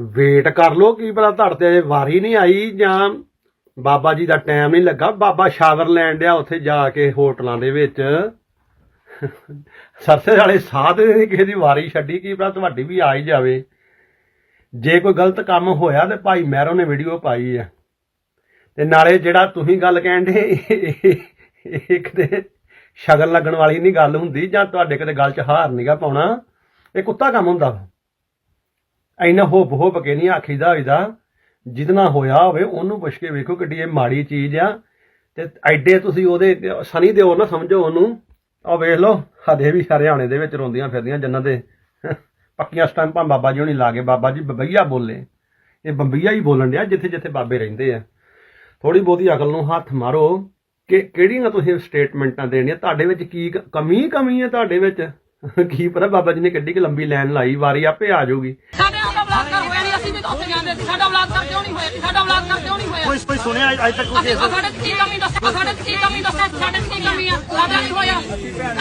Wait ਕਰ ਲੋ ਕੀ ਪਤਾ ਧੜ ਤੇ ਅਜੇ ਵਾਰੀ ਨਹੀਂ ਆਈ ਜਾਂ ਬਾਬਾ ਜੀ ਦਾ ਟਾਈਮ ਨਹੀਂ ਲੱਗਾ। ਬਾਬਾ ਸ਼ਾਵਰ ਲੈਣ ਡਿਆ ਉੱਥੇ ਜਾ ਕੇ ਹੋਟਲਾਂ ਦੇ ਵਿੱਚ। ਸਰਸੇ ਵਾਲੇ ਸਾਧ ਨੇ ਕਿਸੇ ਦੀ ਵਾਰੀ ਛੱਡੀ, ਕੀ ਪਤਾ ਤੁਹਾਡੀ ਵੀ ਆ ਹੀ ਜਾਵੇ। ਜੇ ਕੋਈ ਗਲਤ ਕੰਮ ਹੋਇਆ ਤੇ ਭਾਈ ਮਹਿਰੋ ਨੇ ਵੀਡੀਓ ਪਾਈ ਆ। ਤੇ ਨਾਲੇ ਜਿਹੜਾ ਤੁਸੀਂ ਗੱਲ ਕਹਿੰਦੇ ਇੱਕ ਤੇ ਸ਼ਗਨ ਲੱਗਣ ਵਾਲੀ ਨਹੀਂ ਗੱਲ ਹੁੰਦੀ ਜਾਂ ਤੁਹਾਡੇ ਕਿਤੇ ਗੱਲ 'ਚ ਹਾਰ ਨਹੀਂਗਾ ਪਾਉਣਾ। ਇਹ ਕੁੱਤਾ ਕੰਮ ਹੁੰਦਾ। ਵਾ ਐਨਾ ਹੋਪ ਹੋਪ ਕੇ ਨਹੀਂ ਆਖੀਦਾ ਹੋਈਦਾ। ਜਿਦਨਾ ਹੋਇਆ ਹੋਵੇ, ਉਹਨੂੰ ਪੁੱਛ ਕੇ ਵੇਖੋ ਕਿੱਡੀ ਇਹ ਮਾੜੀ ਚੀਜ਼ ਆ। ਤੇ ਐਡੇ ਤੁਸੀਂ ਉਹਦੇ ਸਨੀ ਦਿਓ ਨਾ ਸਮਝੋ ਉਹਨੂੰ। ਆ ਵੇਖ ਲਓ ਹਦੇ ਵੀ ਹਰਿਆਣੇ ਦੇ ਵਿੱਚ ਰੋਂਦੀਆਂ ਫਿਰਦੀਆਂ ਜਿਨ੍ਹਾਂ ਦੇ। ਪੱਕੀਆਂ ਸਟੈਂਪਾਂ ਬਾਬਾ ਜੀ ਹੋਣੀ ਲਾ ਕੇ, ਬਾਬਾ ਜੀ ਬੰਬਈਆ ਬੋਲੇ। ਇਹ ਬੰਬਈਆ ਹੀ ਬੋਲਣ ਡਿਆ, ਜਿੱਥੇ ਜਿੱਥੇ ਬਾਬੇ ਰਹਿੰਦੇ ਆ। ਥੋੜੀ ਬਹੁਤੀ ਅਕਲ ਨੂੰ ਹੱਥ ਮਾਰੋ ਕਿ ਕਿਹੜੀਆਂ ਤੁਸੀਂ ਸਟੇਟਮੈਂਟਾਂ ਦੇਣੀਆਂ, ਤੁਹਾਡੇ ਵਿੱਚ ਕੀ ਕਮੀ ਕਮੀ ਹੈ ਤੁਹਾਡੇ ਵਿੱਚ? ਕੀ ਪਤਾ ਬਾਬਾ ਜੀ ਨੇ ਕਿੱਡੀ ਕਿ ਲੰਬੀ ਲਾਈਨ ਲਾਈ, ਵਾਰੀ ਆਪੇ ਆ ਜਾਊਗੀ। ਬਲਾਤਕਾਰ ਹੋਇਆ ਨਹੀਂ ਅਸੀਂ ਵੀ ਤਾਂ ਉੱਥੇ ਜਾਂਦੇ ਸੀ। ਸਾਡਾ ਬਲਾਤਕਾਰ ਕਿਉਂ ਨਹੀਂ ਹੋਇਆ? ਸਾਡਾ ਬਲਾਤਕਾਰ ਕਿਉਂ ਨਹੀਂ ਹੋਇਆ? ਕੋਈ ਕੋਈ ਸੁਣਿਆ ਅੱਜ ਤੱਕ ਕੋਈ ਅਸੀਂ ਕੇਸ ਸਾਡੇ 'ਚ ਕੀ ਕਮੀ ਦੱਸੋ ਸਾਡੇ 'ਚ ਕੀ ਕਮੀ ਦੱਸੋ ਸਾਡੇ 'ਚ ਕੀ ਕਮੀ ਆ? ਸਾਡਾ ਨਹੀਂ ਹੋਇਆ।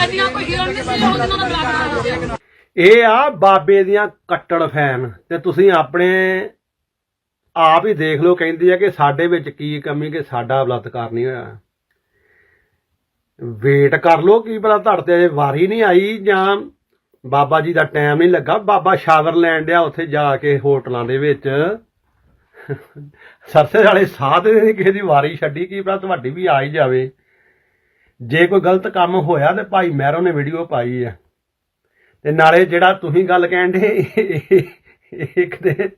ਐਡੀਆਂ ਕੋਈ ਹੀਰੋ ਨਹੀਂ ਸੀ ਉਹਨਾਂ ਦਾ ਬਲਾਤਕਾਰ ਹੋ ਗਿਆ ਇਹ ਆ ਬਾਬੇ ਦੀਆਂ ਕੱਟੜ ਫੈਨ। ਤੇ ਤੁਸੀਂ ਆਪਣੇ ਆਪ ਹੀ ਦੇਖ ਲਓ ਕਹਿੰਦੀ ਆ ਕਿ ਸਾਡੇ ਵਿੱਚ ਕੀ ਕਮੀ ਕਿ ਸਾਡਾ ਬਲਾਤਕਾਰ ਨਹੀਂ ਹੋਇਆ। ਵੇਟ ਕਰ ਲੋ ਕੀ ਪਤਾ ਧੜ ਤੇ ਅਜੇ ਵਾਰੀ ਨਹੀਂ ਆਈ ਜਾਂ ਬਾਬਾ ਜੀ ਦਾ ਟਾਈਮ ਨਹੀਂ ਲੱਗਾ। ਬਾਬਾ ਸ਼ਾਵਰ ਲੈਣ ਡਿਆ ਉੱਥੇ ਜਾ ਕੇ ਹੋਟਲਾਂ ਦੇ ਵਿੱਚ। ਸਰਸੇ ਵਾਲੇ ਸਾਧ ਨੇ ਕਿਸੇ ਦੀ ਵਾਰੀ ਛੱਡੀ ਕੀ ਪਤਾ ਤੁਹਾਡੀ ਵੀ ਆ ਹੀ ਜਾਵੇ। ਜੇ ਕੋਈ ਗਲਤ ਕੰਮ ਹੋਇਆ ਤੇ ਭਾਈ ਮਹਿਰੋ ਨੇ ਵੀਡੀਓ ਪਾਈ ਆ। ਤੇ ਨਾਲੇ ਜਿਹੜਾ ਤੁਸੀਂ ਗੱਲ ਕਹਿੰਦੇ ਇੱਕ ਤੇ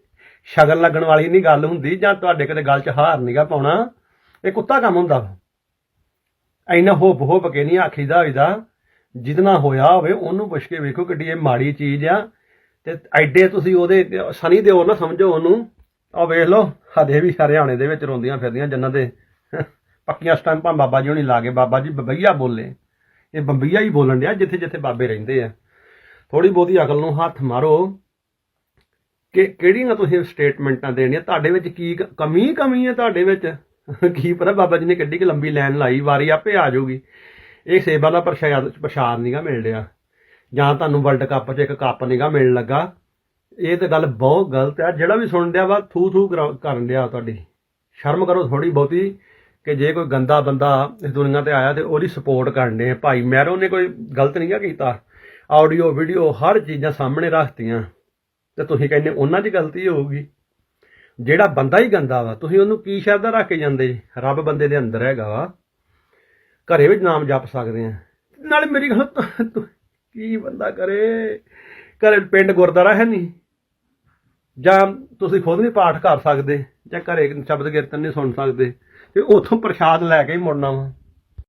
ਸ਼ਗਨ ਲੱਗਣ ਵਾਲੀ ਨਹੀਂ ਗੱਲ ਹੁੰਦੀ ਜਾਂ ਤੁਹਾਡੇ ਕਿਤੇ ਗੱਲ 'ਚ ਹਾਰ ਨਹੀਂਗਾ ਪਾਉਣਾ, ਇਹ ਕੁੱਤਾ ਕੰਮ ਹੁੰਦਾ ਵਾ। ਐਨਾ ਹੋਪ ਹੋਪ ਕੇ ਨਹੀਂ ਆਖੀਦਾ ਹੋਈਦਾ। ਜਿਦਨਾ ਹੋਇਆ ਹੋਵੇ, ਉਹਨੂੰ ਪੁੱਛ ਕੇ ਵੇਖੋ ਕਿੱਡੀ ਇਹ ਮਾੜੀ ਚੀਜ਼ ਆ। ਤੇ ਐਡੇ ਤੁਸੀਂ ਉਹਦੇ ਸਨੀ ਦਿਓ ਨਾ, ਸਮਝੋ ਉਹਨੂੰ। ਆ ਵੇਖ ਲਓ ਹਦੇ ਵੀ ਹਰਿਆਣੇ ਦੇ ਵਿੱਚ ਰੋਂਦੀਆਂ ਫਿਰਦੀਆਂ ਜਿਨ੍ਹਾਂ ਦੇ। ਪੱਕੀਆਂ ਸਟੈਂਪਾਂ ਬਾਬਾ ਜੀ ਹੋਣੀ ਲਾ ਕੇ ਬਾਬਾ ਜੀ ਬੰਬਈਆ ਬੋਲੇ। ਇਹ ਬੰਬਈਆ ਹੀ ਬੋਲਣ ਡਿਆ ਜਿੱਥੇ ਜਿੱਥੇ ਬਾਬੇ ਰਹਿੰਦੇ ਆ। ਥੋੜੀ ਬਹੁਤੀ ਅਕਲ ਨੂੰ ਹੱਥ ਮਾਰੋ ਕਿ ਕਿਹੜੀਆਂ ਤੁਸੀਂ ਸਟੇਟਮੈਂਟਾਂ ਦੇਣੀਆਂ? ਤੁਹਾਡੇ ਵਿੱਚ ਕੀ ਕਮੀ ਕਮੀ ਹੈ ਤੁਹਾਡੇ ਵਿੱਚ? ਕੀ ਪਤਾ ਬਾਬਾ ਜੀ ਨੇ ਕਿੱਡੀ ਕਿ ਲੰਬੀ ਲਾਈਨ ਲਾਈ, ਵਾਰੀ ਆਪੇ ਆ ਜਾਊਗੀ। ਇਹ ਸੇਵਾ ਦਾ ਪ੍ਰਸ਼ਾਦ ਪ੍ਰਸ਼ਾਦ ਨਹੀਂਗਾ ਮਿਲ ਰਿਹਾ ਜਾਂ ਤੁਹਾਨੂੰ ਵਰਲਡ ਕੱਪ 'ਚ ਇੱਕ ਕੱਪ ਨਹੀਂਗਾ ਮਿਲਣ ਲੱਗਾ। ਇਹ ਤਾਂ ਗੱਲ ਬਹੁਤ ਗਲਤ ਹੈ। ਜਿਹੜਾ ਵੀ ਸੁਣ ਰਿਹਾ ਵਾ ਥੂ ਥੂ ਕਰਨ ਡਿਆ ਤੁਹਾਡੀ। ਸ਼ਰਮ ਕਰੋ ਥੋੜੀ ਬਹੁਤੀ ਕਿ ਜੇ ਕੋਈ ਗੰਦਾ ਬੰਦਾ ਇਸ ਦੁਨੀਆ ਤੇ ਆਇਆ ਤੇ ਉਹਦੀ ਸਪੋਰਟ ਕਰਨੇ ਆ। ਭਾਈ, ਮੈਰੋ ਨੇ ਕੋਈ ਗਲਤ ਨਹੀਂ ਕੀਤਾ? ਆਡੀਓ ਵੀਡੀਓ ਹਰ ਚੀਜ਼ਾਂ ਸਾਹਮਣੇ ਰੱਖਤੀਆਂ। ਤੇ ਤੁਸੀਂ ਕਹਿੰਦੇ ਉਹਨਾਂ 'ਚ ਗਲਤੀ ਹੋਊਗੀ। ਜਿਹੜਾ ਬੰਦਾ ਹੀ ਗੰਦਾ ਵਾ, ਤੁਸੀਂ ਉਹਨੂੰ ਕੀ ਸ਼ਬਦ ਰੱਖ ਕੇ ਜਾਂਦੇ? ਰੱਬ ਬੰਦੇ ਦੇ ਅੰਦਰ ਹੈਗਾ ਵਾ। ਘਰੇ ਵਿੱਚ ਨਾਮ ਜਪ ਸਕਦੇ ਆ ਨਾਲੇ ਮੇਰੀ ਗੱਲ ਕੀ ਬੰਦਾ ਕਰੇ? ਘਰੇ ਪਿੰਡ ਗੁਰਦਾਰਾ ਹੈ ਨਹੀਂ। ਜਾਂ ਤੁਸੀਂ ਖੁਦ ਨਹੀਂ ਪਾਠ ਕਰ ਸਕਦੇ, ਜਾਂ ਘਰੇ ਸ਼ਬਦ ਕੀਰਤਨ ਨਹੀਂ ਸੁਣ ਸਕਦੇ। ਤੇ ਉਥੋਂ ਪ੍ਰਸ਼ਾਦ ਲੈ ਕੇ ਹੀ ਮੁੜਨਾ ਵਾ।